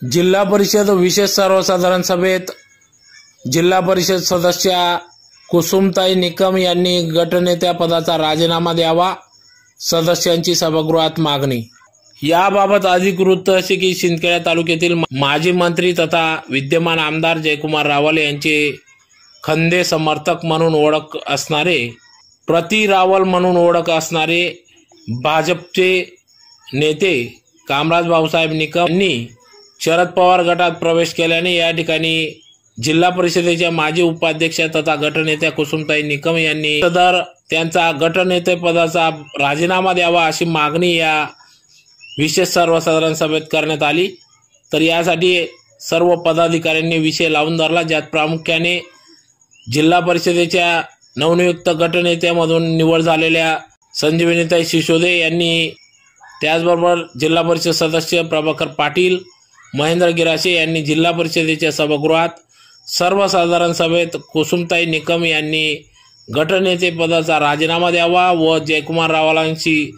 जिल्हा परिषद विशेष सर्वसाधारण सभेत जिल्हा परिषद सदस्या कुसुमताई निकम यांनी गटनेत्या पदाचा राजीनामा द्यावा सदस्यांची सभागृहात मागणी. याबाबत अधिक वृत्त असे की शिंदखेडा तालुक्यातील माजी मंत्री तथा विद्यमान आमदार जयकुमार रावल यांचे खंदे समर्थक म्हणून ओळख असणारे प्रति रावल म्हणून ओळख असणारे भाजपचे नेते कामराज भाऊसाहेब निकम यांनी शरद पवार गटात प्रवेश केल्याने या ठिकाणी जिल्हा परिषदेच्या माजी उपाध्यक्ष तथा गटनेत्या कुसुमताई निकम यांनी सदर त्यांचा गटनेते पदाचा राजीनामा द्यावा अशी मागणी या विशेष सर्वसाधारण सभेत करण्यात आली. तर यासाठी सर्व पदाधिकाऱ्यांनी विषय लावून धरला ज्यात प्रामुख्याने जिल्हा परिषदेच्या नवनियुक्त गटनेत्यामधून निवड झालेल्या संजीवनीताई शिशोदे यांनी त्याचबरोबर जिल्हा परिषद सदस्य प्रभाकर पाटील महेंद्र गिराशे यांनी जिल्हा परिषदेच्या सभागृहात सर्वसाधारण सभेत कुसुमताई निकम यांनी गटनेते पदाचा राजीनामा द्यावा व जयकुमार रावालांची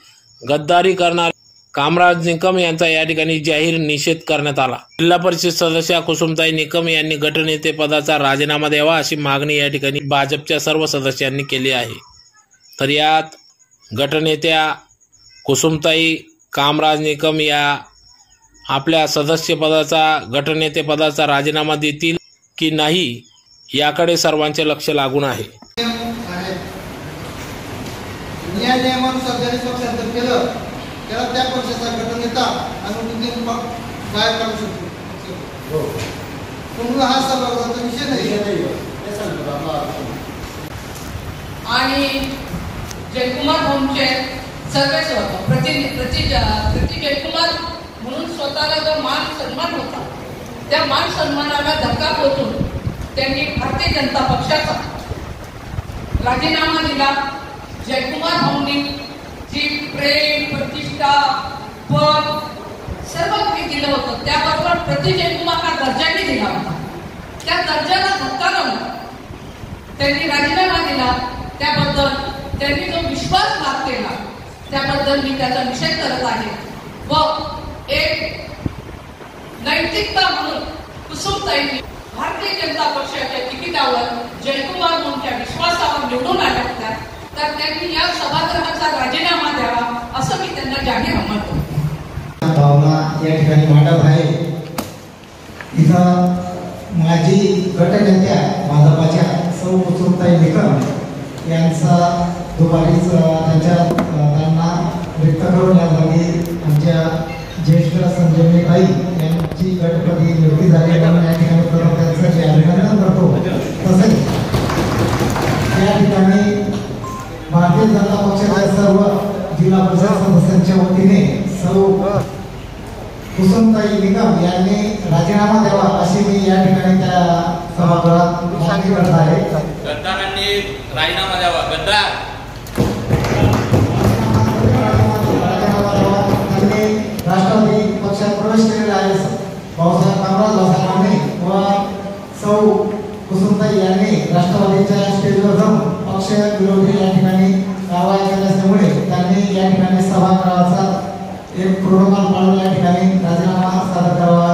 गद्दारी करणार कामराज निकम यांचा या ठिकाणी जाहीर निषेध करण्यात आला. जिल्हा परिषद सदस्या कुसुमताई निकम यांनी गटनेते पदाचा राजीनामा द्यावा अशी मागणी या ठिकाणी भाजपच्या सर्व सदस्यांनी केली आहे. तर यात गटनेत्या कुसुमताई कामराज निकम या आपल्या सदस्यपदाचा गटनेतेपदाचा राजीनामा देतील की नाही याकडे सर्वांचे लक्ष लागून आहे. न्याय नियमानुसार ज्यांनी पक्षांतर केलं त्याला त्या पक्षाचा गटनेता अनुमती बाहेर काढू शकतो. म्हणून हा सभागृहाचा विषय नाही. आणि जयकुमार भाऊंचे सर्वेच होता. प्रति प्रति प्रति जयकुमार म्हणून स्वतःला जो मान सन्मान होता त्या मान सन्मानाला धक्का पोचून त्यांनी भारतीय जनता पक्षाचा राजीनामा दिला. जयकुमार भाऊंनी जी प्रेम प्रतिष्ठा पद सर्व काही दिलं होतं त्याबरोबर प्रति जयकुमार हा दर्जाही दिला होता. त्या दर्जाला धक्का लावला त्यांनी राजीनामा दिला. त्याबद्दल त्यांनी जो विश्वासघात केला त्याबद्दल मी त्याचा निषेध करत आहे. व एक नैतिकता म्हणून कुसुमताईंनी भारतीय जनता पक्षाच्या तिकिटावर जयकुमार म्हणून विश्वासावर निवडून आल्या होत्या तर त्यांनी या सभागृहाचा राजीनामा द्यावा असं मी त्यांना जाहीर म्हणतो. भावना या ठिकाणी मांडत आहे. इथं माजी गटनेत्या भाजपाच्या सौ कुसुमताई निकम यांचा दुपारीच त्यांच्या त्यांना व्यक्त करून या जागी आमच्या ज्येष्ठ संजीवनीताई यांची गटपती निवडी झाली म्हणून या ठिकाणी प्रथम त्यांचं जे अभिनंदन करतो तसेच या ठिकाणी भारतीय जनता पक्षाच्या सर्व जिल्हा परिषद सदस्यांच्या वतीने सौ कुसुमताई निकम यांनी राजीनामा द्यावा अशी मी या ठिकाणी त्या सभागृहात मागणी करत आहे. गद्दारांनी राजीनामा द्यावा. गद्दार! त्यांनी राष्ट्रवादी पक्षात प्रवेश केलेला आहे भाऊसाहेब कामराज भाऊसाहेब माने व सौ कुसुमताई यांनी राष्ट्रवादीच्या स्टेजवर जाऊन पक्ष विरोधी या ठिकाणी कारवाई केली असल्यामुळे त्यांनी या ठिकाणी सभागृहाचा एक प्रोटोकॉल पाळून या ठिकाणी राजीनामा सादर करावा.